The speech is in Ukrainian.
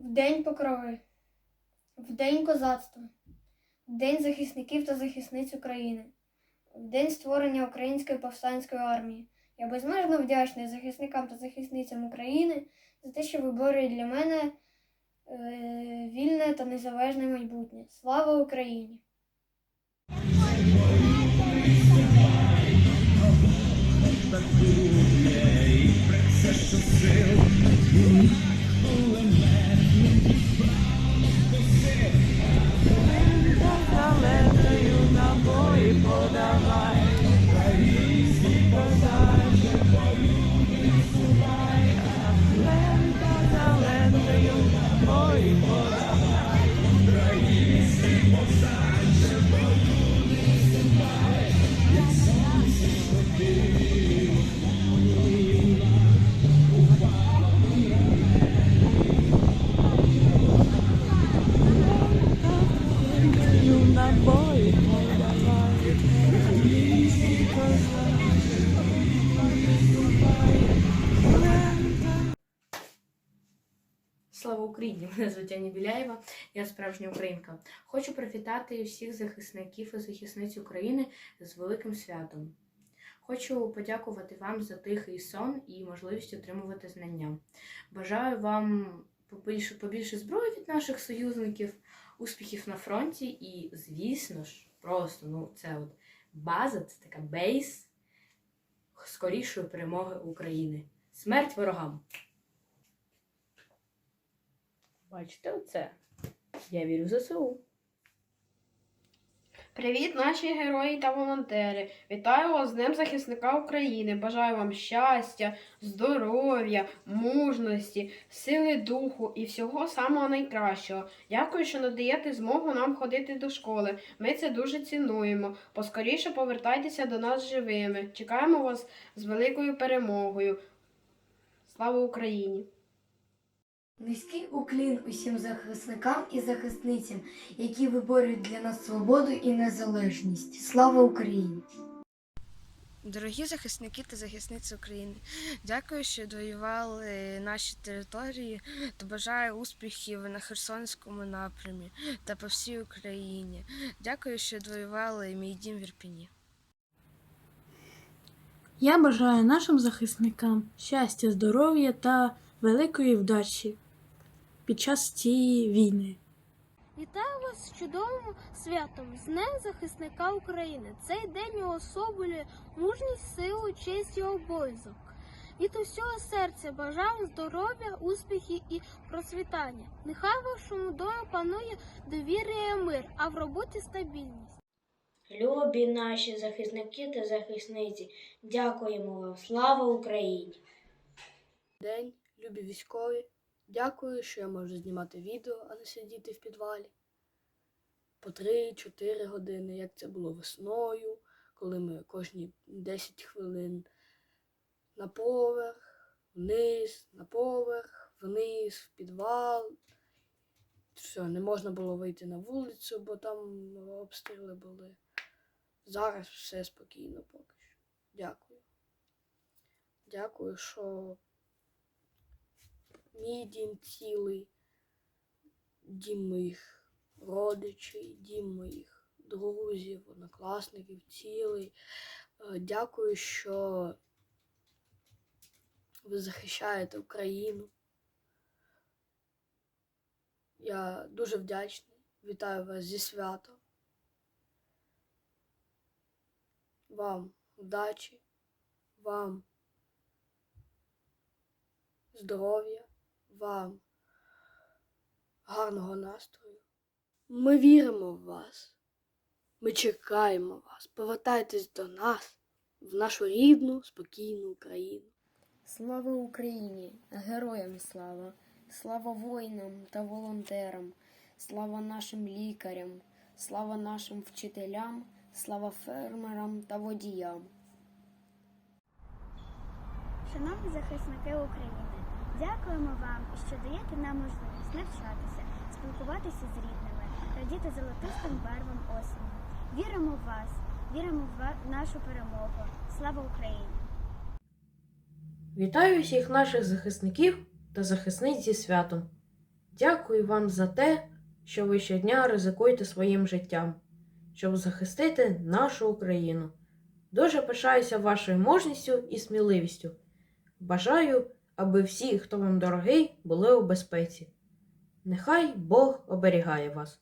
В день покрови, в день козацтва, в день захисників та захисниць України, в день створення Української повстанської армії. Я безмежно вдячний захисникам та захисницям України за те, що виборюють для мене е, вільне та незалежне майбутнє. Слава Україні! Залетаю Україні! Мене звуть Аня Біляєва, я справжня українка. Хочу привітати всіх захисників і захисниць України з великим святом. Хочу подякувати вам за тихий сон і можливість отримувати знання. Бажаю вам побільше, побільше зброї від наших союзників, успіхів на фронті і, звісно ж, просто ну, це от база, це така бейс скорішої перемоги України. Смерть ворогам! Бачите оце? Я вірю в ЗСУ. Привіт, наші герої та волонтери! Вітаю вас з Днем захисника України. Бажаю вам щастя, здоров'я, мужності, сили духу і всього самого найкращого. Дякую, що надаєте змогу нам ходити до школи. Ми це дуже цінуємо. Поскоріше повертайтеся до нас живими. Чекаємо вас з великою перемогою. Слава Україні! Низький уклін усім захисникам і захисницям, які виборюють для нас свободу і незалежність. Слава Україні! Дорогі захисники та захисниці України, дякую, що воювали наші території та бажаю успіхів на Херсонському напрямі та по всій Україні. Дякую, що воювали мій дім в Ірпіні. Я бажаю нашим захисникам щастя, здоров'я та великої вдачі під час цієї війни. Вітаю вас з чудовим святом з Днем захисника України. Цей день уособлює мужність, силу, честь і обов'язок. Від усього серця бажаю здоров'я, успіхів і процвітання. Нехай вашому домі панує довір'я і мир, а в роботі стабільність. Любі наші захисники та захисниці, дякуємо вам. Слава Україні! День, любі військові. Дякую, що я можу знімати відео, а не сидіти в підвалі. По 3-4 години, як це було весною, коли ми кожні 10 хвилин на поверх, вниз, на поверх, вниз, в підвал. Все, не можна було вийти на вулицю, бо там обстріли були. Зараз все спокійно поки що. Дякую. Дякую, що мій дім цілий, дім моїх родичів, дім моїх друзів, однокласників цілий. Е, Дякую, що ви захищаєте Україну. Я дуже вдячний. Вітаю вас зі святом. Вам вдачі, вам здоров'я, вам гарного настрою. Ми віримо в вас. Ми чекаємо вас. Повертайтесь до нас, в нашу рідну, спокійну Україну. Слава Україні! Героям слава! Слава воїнам та волонтерам, слава нашим лікарям, слава нашим вчителям, слава фермерам та водіям. Шановні захисники України, дякуємо вам, що даєте нам можливість навчатися, спілкуватися з рідними, радіти золотистим барвам осені. Віримо в вас, віримо в нашу перемогу. Слава Україні! Вітаю всіх наших захисників та захисниць зі святом. Дякую вам за те, що ви щодня ризикуєте своїм життям, щоб захистити нашу Україну. Дуже пишаюся вашою мужністю і сміливістю. Бажаю, аби всі, хто вам дорогий, були у безпеці. Нехай Бог оберігає вас.